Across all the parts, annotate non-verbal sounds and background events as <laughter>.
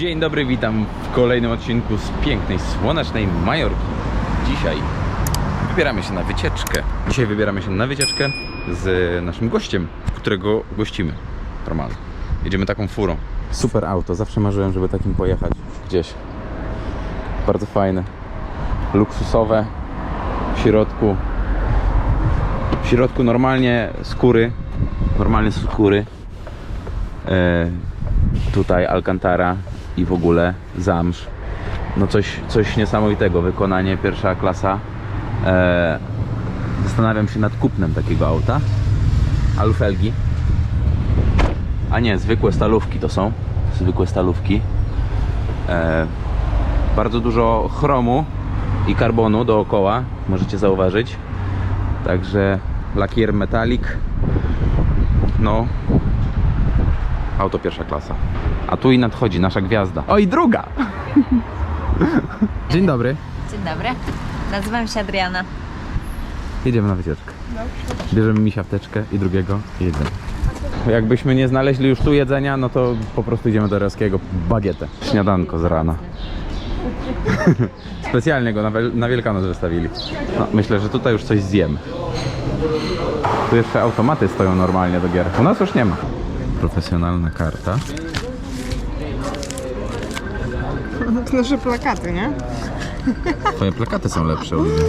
Dzień dobry, witam w kolejnym odcinku z pięknej, słonecznej Majorki. Dzisiaj wybieramy się na wycieczkę. Dzisiaj wybieramy się na wycieczkę z naszym gościem, którego gościmy. Normalnie. Jedziemy taką furą. Super auto, zawsze marzyłem, żeby takim pojechać gdzieś. Bardzo fajne. Luksusowe. W środku. W środku normalnie skóry. Normalnie skóry. E, tutaj Alcantara i w ogóle zamsz. No coś, coś niesamowitego, wykonanie pierwsza klasa. E, zastanawiam się nad kupnem takiego auta. Alufelgi. A nie, zwykłe stalówki to są. Zwykłe stalówki. E, bardzo dużo chromu i karbonu dookoła, możecie zauważyć. Także lakier metalik. No, Auto pierwsza klasa. A tu i nadchodzi nasza gwiazda. O i druga! Dzień dobry. Dzień dobry. Nazywam się Adriana. Jedziemy na wycieczkę. Bierzemy misia wteczkę i drugiego i jedziemy. Jakbyśmy nie znaleźli już tu jedzenia, no to po prostu idziemy do Reskiego. Bagietę. Śniadanko z rana. <laughs> Specjalnie go na, na Wielkanoc wystawili. No, myślę, że tutaj już coś zjemy. Tu jeszcze automaty stoją normalnie do gier. U nas już nie ma. Profesjonalna karta. <laughs> Nasze plakaty, nie? Twoje plakaty są lepsze, Oliwia.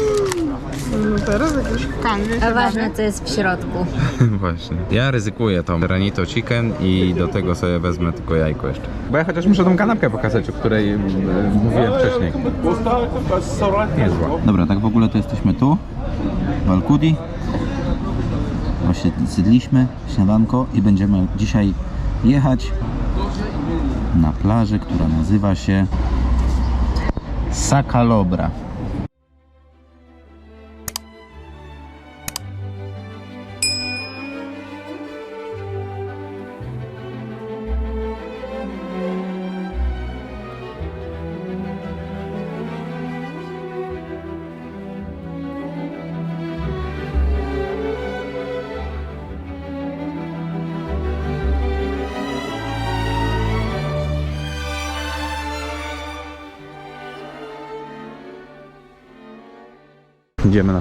No teraz jakieś kanwy. A ważne co jest w środku. <laughs> Właśnie. Ja ryzykuję tą ranito chicken i do tego sobie wezmę tylko jajko jeszcze. Bo ja chociaż muszę tą kanapkę pokazać, o której e, mówiłem wcześniej. Niezła. Dobra, tak w ogóle to jesteśmy tu, w Zjedliśmy śniadanko i będziemy dzisiaj jechać na plażę, która nazywa się Sacalobra.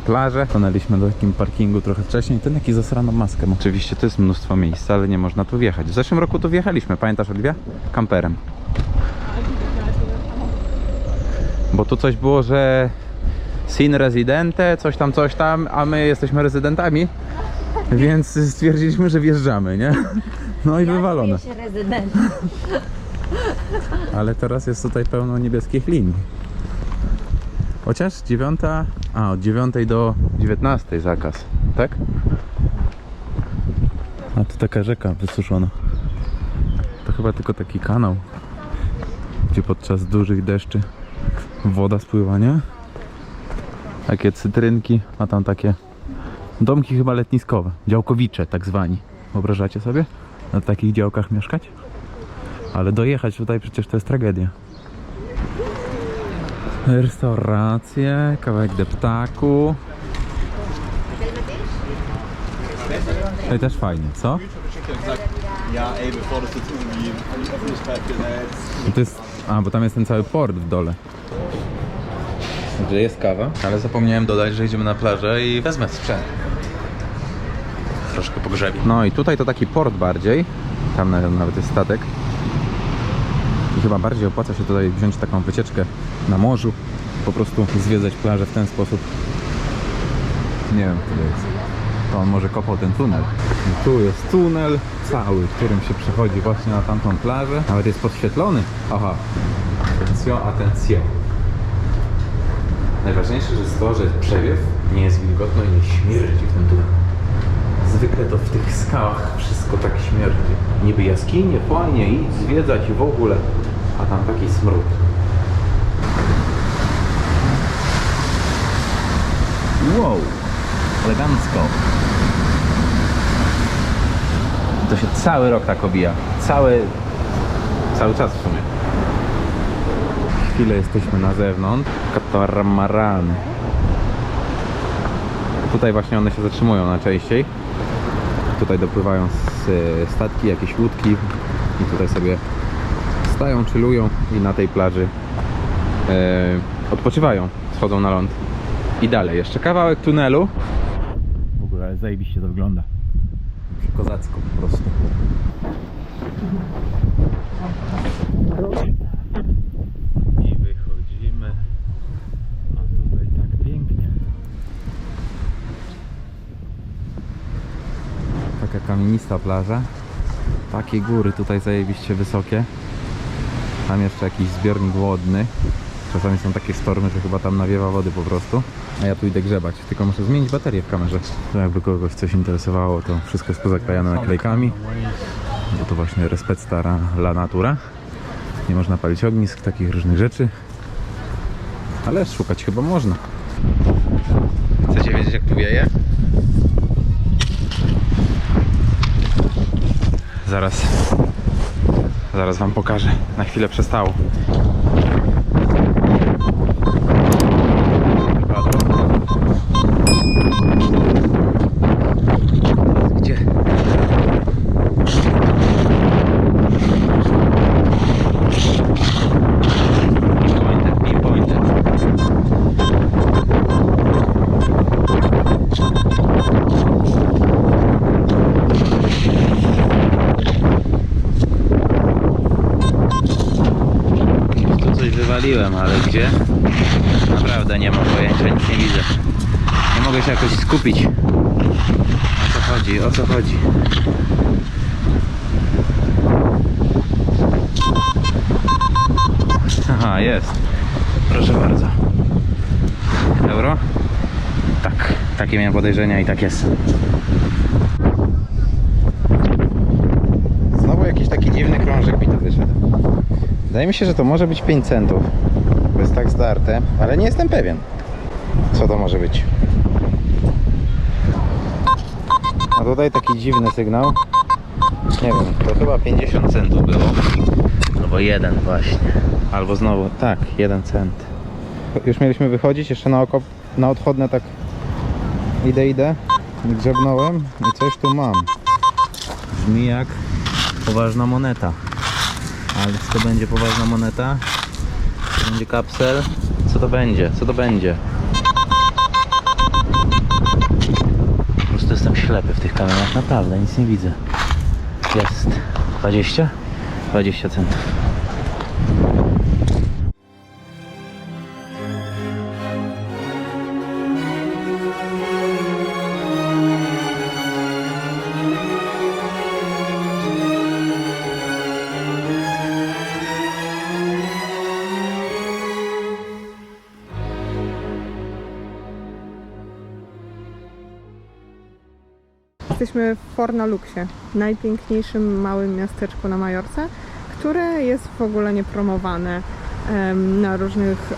Na plażę. Stanęliśmy do takim parkingu trochę wcześniej. Ten jaki zasraną maskę ma. Oczywiście to jest mnóstwo miejsca, ale nie można tu wjechać. W zeszłym roku tu wjechaliśmy, pamiętasz Oliwia? Kamperem. Bo tu coś było, że sin residente, coś tam, coś tam, a my jesteśmy rezydentami. Więc stwierdziliśmy, że wjeżdżamy, nie? No i wywalone. się rezydent. Ale teraz jest tutaj pełno niebieskich linii. Chociaż dziewiąta, a od 9 do 19 zakaz, tak? A tu taka rzeka wysuszona. To chyba tylko taki kanał, gdzie podczas dużych deszczy woda spływa, nie? Takie cytrynki, a tam takie domki chyba letniskowe, działkowicze tak zwani. Wyobrażacie sobie na takich działkach mieszkać? Ale dojechać tutaj przecież to jest tragedia. Restauracje, kawałek deptaku. To też fajnie, co? To jest, a, bo tam jest ten cały port w dole. Gdzie jest kawa? Ale zapomniałem dodać, że idziemy na plażę i wezmę sprzęt. Troszkę pogrzebie. No i tutaj to taki port bardziej. Tam na- nawet jest statek. Chyba bardziej opłaca się tutaj wziąć taką wycieczkę na morzu. Po prostu zwiedzać plażę w ten sposób. Nie wiem, który jest. To on może kopał ten tunel. I tu jest tunel cały, którym się przechodzi właśnie na tamtą plażę. Nawet jest podświetlony. Aha. Atencio, atencio. Najważniejsze jest to, że przewiew nie jest wilgotno i nie śmierdzi w tym tunelu. Zwykle to w tych skałach wszystko tak śmierdzi. Niby jaskinie, fajnie i zwiedzać w ogóle, a tam taki smród. Wow, elegancko. To się cały rok tak obija. Cały, cały czas w sumie. Chwilę jesteśmy na zewnątrz. Katamarany. Tutaj właśnie one się zatrzymują najczęściej. Tutaj dopływają e, statki, jakieś łódki i tutaj sobie korzystają, chillują i na tej plaży e, odpoczywają, schodzą na ląd. I dalej, jeszcze kawałek tunelu. W ogóle zajebiście to wygląda. Kozacko po prostu. I wychodzimy. A tutaj tak pięknie. Taka kamienista plaża. Takie góry tutaj zajebiście wysokie. Tam jeszcze jakiś zbiornik wodny. Czasami są takie stormy, że chyba tam nawiewa wody po prostu. A ja tu idę grzebać, tylko muszę zmienić baterię w kamerze. Jakby kogoś coś interesowało, to wszystko jest pozaklejane naklejkami. Bo to właśnie respect stara la natura. Nie można palić ognisk, takich różnych rzeczy. Ale szukać chyba można. Chcecie wiedzieć jak tu wieje? Zaraz Zaraz wam pokażę. Na chwilę przestało. Gdzie? Pointed, pinpointed. Tu wywaliłem, ale gdzie? Naprawdę nie mam pojęcia, nic nie widzę. Nie mogę się jakoś skupić. O co chodzi? O co chodzi? Aha, jest. Proszę bardzo. Euro? Tak, takie miałem podejrzenia i tak jest. Znowu jakiś taki dziwny krążek mi tu wyszedł. Wydaje mi się, że to może być 5 centów. Jest tak zdarte, ale nie jestem pewien. Co to może być? A tutaj taki dziwny sygnał. Nie wiem, to chyba 50 centów było. Albo jeden właśnie. Albo znowu, tak, jeden cent. Już mieliśmy wychodzić, jeszcze na oko, na odchodne tak idę, idę. Grzebnąłem i coś tu mam. Brzmi jak poważna moneta. Ale czy to będzie poważna moneta? Będzie kapsel? Co to będzie? Co to będzie? Po prostu jestem ślepy w tych kamerach, naprawdę, nic nie widzę. Jest 20? 20 centów. Jesteśmy w Fornaluxie, najpiękniejszym małym miasteczku na Majorce, które jest w ogóle nie promowane em, na różnych e,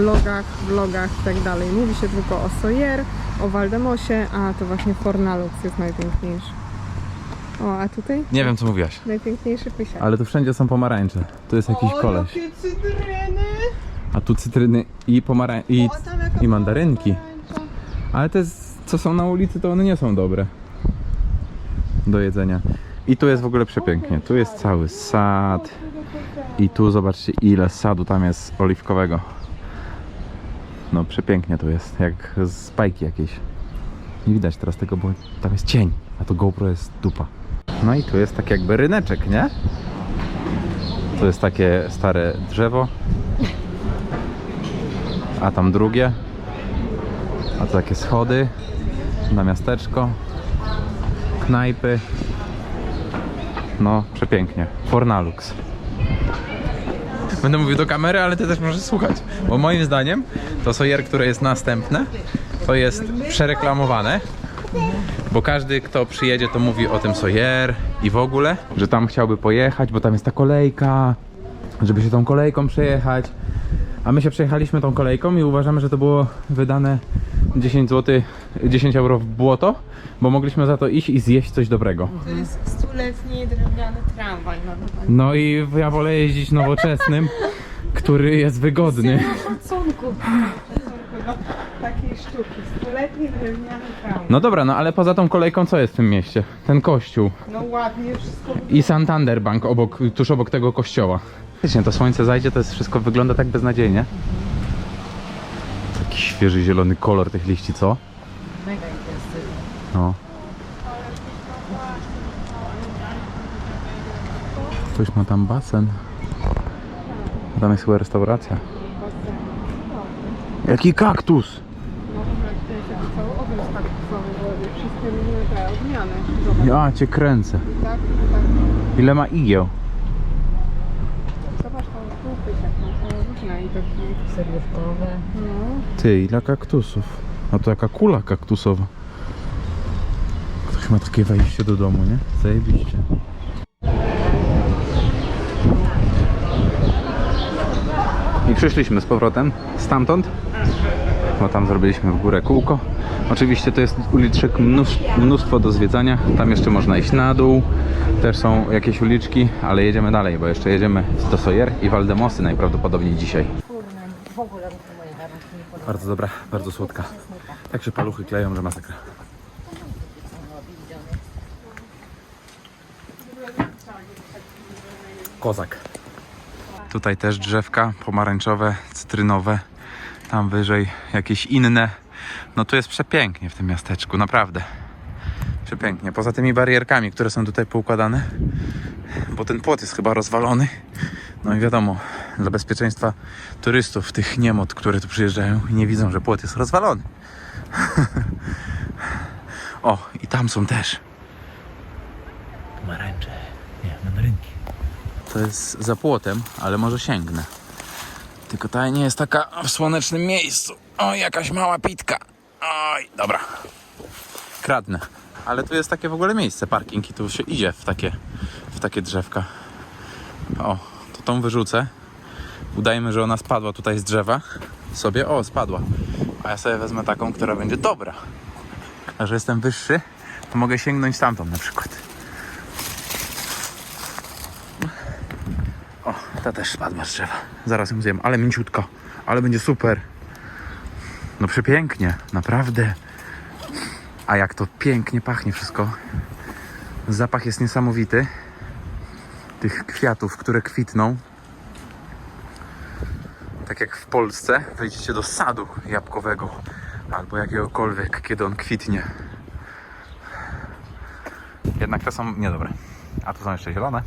blogach, vlogach i tak dalej. Mówi się tylko o Sojer, o Waldemosie, a to właśnie Fornalux jest najpiękniejszy. O, a tutaj Nie wiem co mówiłaś. najpiękniejszy pysiak. Ale tu wszędzie są pomarańcze. Tu jest jakiś koleś. A tu cytryny i pomarań... i, i mandarynki. Ale te co są na ulicy to one nie są dobre. Do jedzenia. I tu jest w ogóle przepięknie. Tu jest cały sad. I tu zobaczcie ile sadu tam jest oliwkowego. No przepięknie tu jest. Jak z bajki jakiejś. Nie widać teraz tego, bo tam jest cień. A to GoPro jest dupa. No i tu jest tak jakby ryneczek, nie? To jest takie stare drzewo. A tam drugie. A to takie schody na miasteczko. Knajpy. No, przepięknie. Fornalux. Będę mówił do kamery, ale ty też możesz słuchać. Bo moim zdaniem to Sawyer, które jest następne, to jest przereklamowane. Bo każdy, kto przyjedzie, to mówi o tym Sawyer i w ogóle, że tam chciałby pojechać, bo tam jest ta kolejka, żeby się tą kolejką przejechać. A my się przejechaliśmy tą kolejką i uważamy, że to było wydane 10 zł, 10 euro w błoto, bo mogliśmy za to iść i zjeść coś dobrego. To jest stuletni drewniany tramwaj. No i ja wolę jeździć nowoczesnym, który jest wygodny. takiej sztuki. Stuletni drewniany. No dobra, no ale poza tą kolejką co jest w tym mieście? Ten kościół No ładnie wszystko i Santander Bank obok, tuż obok tego kościoła. Wiecie, to słońce zajdzie, to jest wszystko wygląda tak beznadziejnie świeży zielony kolor tych liści, co? Mega intensywny. No. Ktoś ma tam basen. Tam jest chyba restauracja. Jaki kaktus! Ja cię kręcę. Ile ma igieł? Różne i takie. Seriówkowe. No. Ty, ile kaktusów? No to jaka kula kaktusowa. Ktoś ma takie wejście do domu, nie? Zajebiście. I przyszliśmy z powrotem stamtąd, bo tam zrobiliśmy w górę kółko. Oczywiście to jest uliczek mnóstwo, do zwiedzania. Tam jeszcze można iść na dół. Też są jakieś uliczki, ale jedziemy dalej, bo jeszcze jedziemy do Sojer i Waldemosy najprawdopodobniej dzisiaj. Bardzo dobra, bardzo słodka. Tak się paluchy kleją, że masakra. Kozak. Tutaj też drzewka pomarańczowe, cytrynowe. Tam wyżej jakieś inne. No tu jest przepięknie w tym miasteczku, naprawdę. Przepięknie. Poza tymi barierkami, które są tutaj poukładane, bo ten płot jest chyba rozwalony. No i wiadomo, dla bezpieczeństwa turystów, tych niemot, które tu przyjeżdżają i nie widzą, że płot jest rozwalony. <laughs> o, i tam są też pomarańcze, nie, mandarynki. To jest za płotem, ale może sięgnę. Tylko ta nie jest taka w słonecznym miejscu. O, jakaś mała pitka. Oj, dobra. Kradnę. Ale tu jest takie w ogóle miejsce, parking i tu się idzie w takie, w takie drzewka. O, to tą wyrzucę. Udajmy, że ona spadła tutaj z drzewa. Sobie, o, spadła. A ja sobie wezmę taką, która będzie dobra. A że jestem wyższy, to mogę sięgnąć tamtą na przykład. O, ta też spadła z drzewa. Zaraz ją zjem, ale mięciutka. Ale będzie super. No przepięknie, naprawdę. A jak to pięknie pachnie wszystko. Zapach jest niesamowity. Tych kwiatów, które kwitną. Tak jak w Polsce, wejdziecie do sadu jabłkowego albo jakiegokolwiek, kiedy on kwitnie. Jednak te są niedobre. A tu są jeszcze zielone.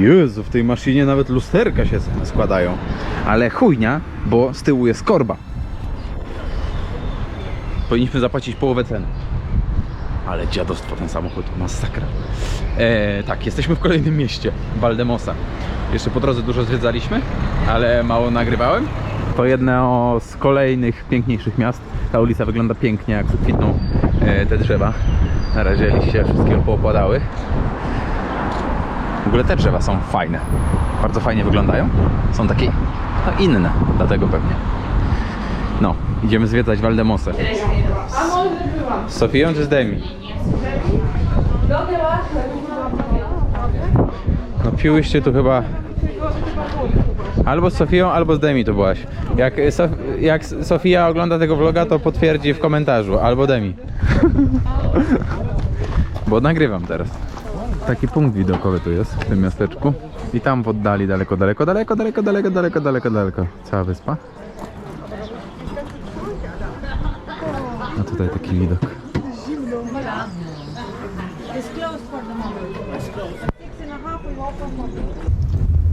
Jezu, w tej maszynie nawet lusterka się składają. Ale chujnia, bo z tyłu jest korba. Powinniśmy zapłacić połowę ceny. Ale dziadostwo ten samochód, masakra. E, tak, jesteśmy w kolejnym mieście, Valdemosa. Jeszcze po drodze dużo zwiedzaliśmy, ale mało nagrywałem. To jedno z kolejnych piękniejszych miast. Ta ulica wygląda pięknie, jak kwitną e, te drzewa. Na razie liście wszystkiego poopadały. W ogóle te drzewa są fajne. Bardzo fajnie wyglądają. Są takie no, inne, dlatego pewnie. No, idziemy zwiedzać Waldemosę. Z Sofią czy z Demi? No piłyście tu chyba albo z Sofią, albo z Demi to byłaś. Jak, Sof jak Sofia ogląda tego vloga, to potwierdzi w komentarzu, albo Demi. Bo nagrywam teraz taki punkt widokowy tu jest, w tym miasteczku. I tam w oddali daleko, daleko, daleko, daleko, daleko, daleko, daleko, daleko. Cała wyspa. A tutaj taki widok.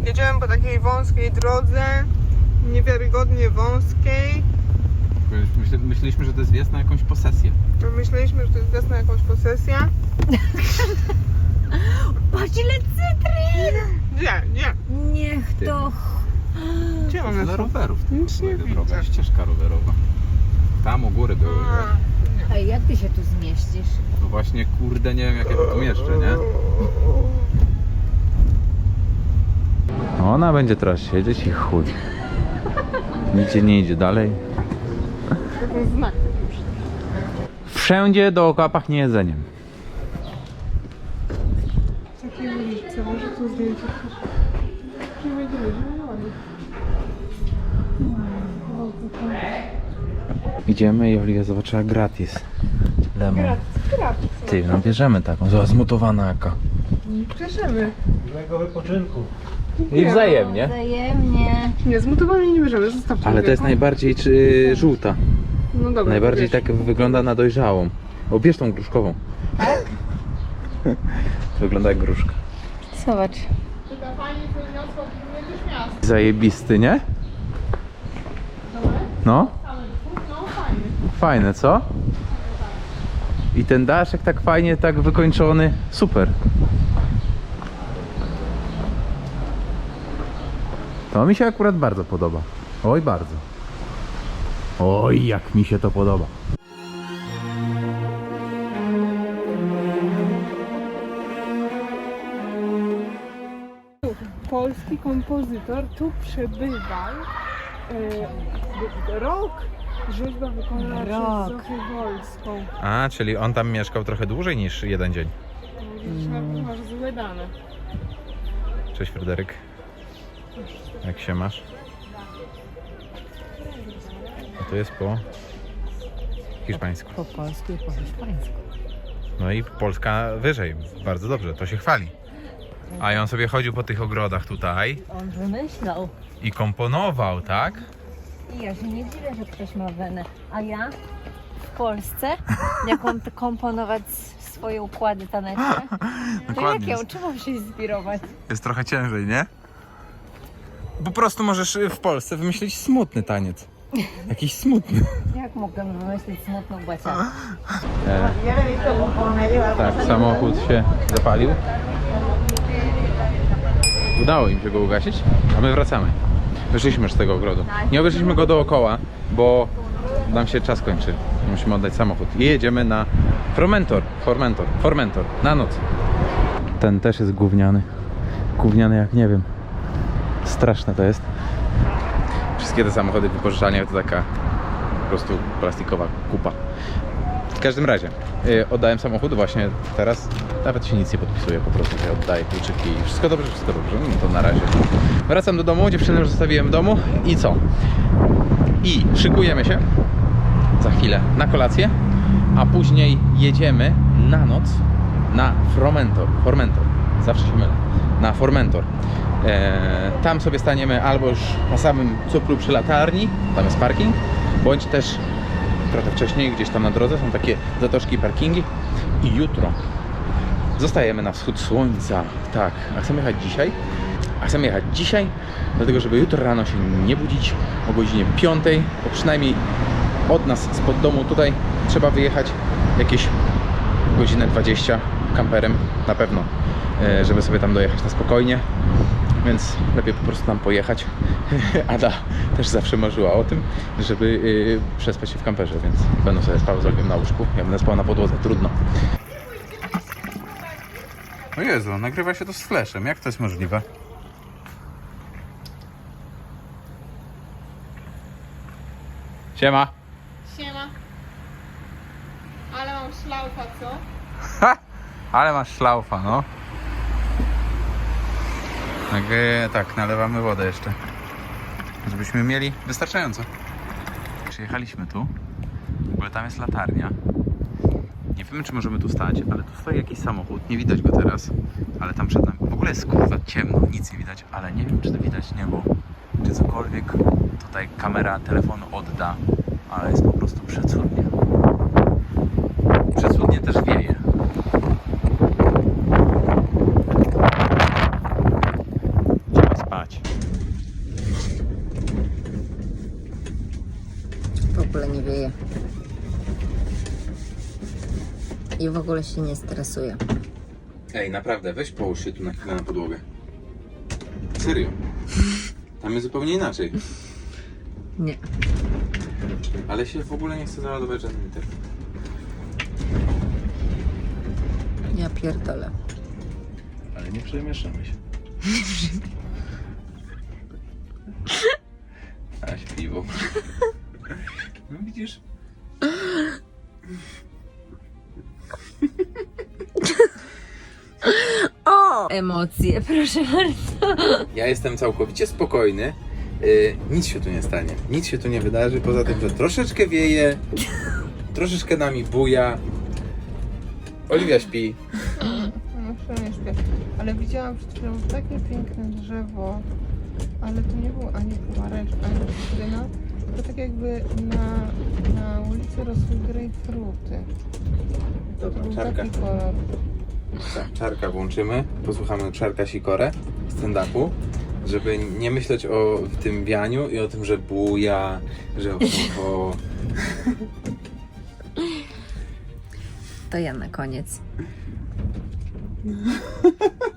Jedziemy po takiej wąskiej drodze, niewiarygodnie wąskiej. Myśleliśmy, że to jest wjazd na jakąś posesję. No, myśleliśmy, że to jest wjazd na jakąś posesję. <laughs> Patrz ile cytryn! Gdzie? Gdzie? Niech to... Gdzie one Dla są? rowerów. Nic nie droga, widzę. ścieżka rowerowa. Tam u góry były. A, Ej, jak ty się tu zmieścisz? No właśnie, kurde, nie wiem jak ja to tu mieszczę, nie? Ona będzie teraz siedzieć i chuj. Nigdzie nie idzie dalej. tylko ten znak. Wszędzie dookoła pachnie jedzeniem. Takie ulice, może tu zdjęcie. Nie będzie ludzi. Idziemy i Oliwia zobaczyła gratis. Lemon. Gratis, gratis. Ty, no bierzemy taką. Zobacz, zmutowana jaka. Bierzemy. Miłego wypoczynku. I wzajemnie. Wzajemnie. Nie, zmutowanie nie bierzemy, zostawcie Ale to jest najbardziej czy, żółta. No dobra, Najbardziej tak wygląda na dojrzałą. O, bierz tą gruszkową. Tak? <laughs> Wygląda jak gruszka. Zobacz. Zajebisty, nie? No? No. Fajne, co? I ten daszek tak fajnie, tak wykończony. Super. To mi się akurat bardzo podoba. Oj, bardzo. Oj, jak mi się to podoba. Polski kompozytor tu przebywał e, rok. Rzeźba wykonana Rok. przez Zofię Wolską. A, czyli on tam mieszkał trochę dłużej niż jeden dzień. Może masz złe dane. Cześć Fryderyk. Jak się masz? A to jest po hiszpańsku. Po polsku i po hiszpańsku. No i Polska wyżej. Bardzo dobrze, to się chwali. A i on sobie chodził po tych ogrodach tutaj On wymyślał. i komponował, tak? I ja się nie dziwię, że ktoś ma wenę. A ja w Polsce, <laughs> jak mam komponować swoje układy taneczne, <laughs> to jak ją, czym mam się inspirować? Jest trochę ciężej, nie? Po prostu możesz y, w Polsce wymyślić smutny taniec. Jakiś smutny. <laughs> Jak mogę wymyślić smutną baciankę? E, tak, samochód się zapalił. Udało im się go ugasić, a my wracamy. Wyszliśmy już z tego ogrodu. Nie obeszliśmy go dookoła, bo nam się czas kończy. Musimy oddać samochód. I jedziemy na Formentor, Formentor, Formentor, na noc. Ten też jest gówniany. Gówniany jak nie wiem. Straszne to jest. Wszystkie te samochody wypożyczalnie to taka po prostu plastikowa kupa. Każdym razie, yy, oddałem samochód właśnie teraz. Nawet się nic nie podpisuje, po prostu sobie oddaję kluczyki i wszystko dobrze, wszystko dobrze. No to na razie. Wracam do domu, dziewczynę już zostawiłem w domu i co? I szykujemy się za chwilę na kolację, a później jedziemy na noc na Formentor. Formentor. Zawsze się mylę. Na Formentor. Eee, tam sobie staniemy albo już na samym cuplu przy latarni, tam jest parking, bądź też trochę wcześniej, gdzieś tam na drodze są takie zatoczki parkingi. I jutro zostajemy na wschód słońca. Tak, a chcemy jechać dzisiaj. A chcemy jechać dzisiaj, dlatego żeby jutro rano się nie budzić o godzinie 5, bo przynajmniej od nas spod domu tutaj trzeba wyjechać jakieś godzinę 20 kamperem na pewno, e, żeby sobie tam dojechać na spokojnie. Więc lepiej po prostu tam pojechać. <laughs> Ada też zawsze marzyła o tym, żeby yy, przespać się w kamperze, więc będę sobie spał z Olgiem na łóżku. Ja będę spał na podłodze, trudno. O Jezu, nagrywa się to z flashem. Jak to jest możliwe? Siema. Siema. Ale mam szlaufa, co? Ha! Ale masz szlaufa, no. Tak, e, tak, nalewamy wodę jeszcze. Żebyśmy mieli wystarczająco. Przyjechaliśmy tu. W ogóle tam jest latarnia. Nie wiemy, czy możemy tu stać, ale tu stoi jakiś samochód. Nie widać go teraz, ale tam przed nami. W ogóle jest kurwa ciemno, nic nie widać, ale nie wiem, czy to widać niebo, czy cokolwiek tutaj kamera telefonu odda, ale jest po prostu przecudnie. Przecudnie też wieje. Trzeba spać. W ogóle nie wieje. I w ogóle się nie stresuję. Ej, naprawdę, weź połóż się tu na chwilę na podłogę. Serio. Tam jest zupełnie inaczej. Nie. Ale się w ogóle nie chce załadować żaden internet. Ja pierdolę. Ale nie przemieszamy się. <laughs> emocje, <laughs> proszę bardzo. Ja jestem całkowicie spokojny. Yy, nic się tu nie stanie. Nic się tu nie wydarzy, poza tym, że troszeczkę wieje, troszeczkę nami buja. Oliwia śpi. No, przynajmniej śpię. Ale widziałam przed chwilą takie piękne drzewo, ale to nie było ani pumareczka, ani cytryna, tylko tak jakby na, na ulicy rosły grejpfruty. To Dobra, był czarka. taki kolor. Czarka włączymy. Posłuchamy czarka Sikorę stand-upu, żeby nie myśleć o tym wianiu i o tym, że buja, że o, o To ja na koniec. <laughs>